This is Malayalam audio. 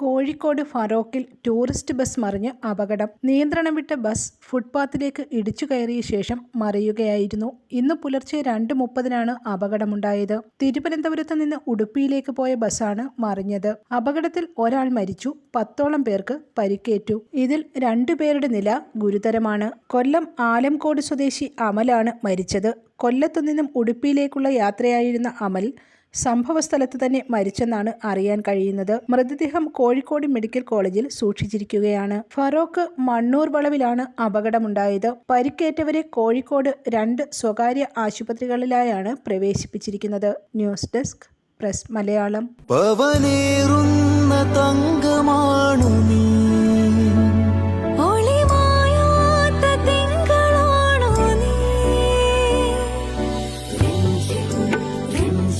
കോഴിക്കോട് ഫറോക്കിൽ ടൂറിസ്റ്റ് ബസ് മറിഞ്ഞ് അപകടം. നിയന്ത്രണം വിട്ട ബസ് ഫുട്പാത്തിലേക്ക് ഇടിച്ചു കയറിയ ശേഷം മറിയുകയായിരുന്നു. ഇന്ന് പുലർച്ചെ രണ്ട് മുപ്പതിനാണ് അപകടമുണ്ടായത്. തിരുവനന്തപുരത്ത് നിന്ന് ഉടുപ്പിയിലേക്ക് പോയ ബസ്സാണ് മറിഞ്ഞത്. അപകടത്തിൽ ഒരാൾ മരിച്ചു. പത്തോളം പേർക്ക് പരിക്കേറ്റു. ഇതിൽ രണ്ടുപേരുടെ നില ഗുരുതരമാണ്. കൊല്ലം ആലംകോട് സ്വദേശി അമലാണ് മരിച്ചത്. കൊല്ലത്തു നിന്നും ഉടുപ്പിയിലേക്കുള്ള യാത്രയായിരുന്ന അമൽ സംഭവസ്ഥലത്ത് തന്നെ മരിച്ചെന്നാണ് അറിയാൻ കഴിയുന്നത്. മൃതദേഹം കോഴിക്കോട് മെഡിക്കൽ കോളേജിൽ സൂക്ഷിച്ചിരിക്കുകയാണ്. ഫറോക്ക് മണ്ണൂർ വളവിലാണ് അപകടമുണ്ടായത്. പരിക്കേറ്റവരെ കോഴിക്കോട് രണ്ട് സ്വകാര്യ ആശുപത്രികളിലായാണ് പ്രവേശിപ്പിച്ചിരിക്കുന്നത്. News desk press Malayalam.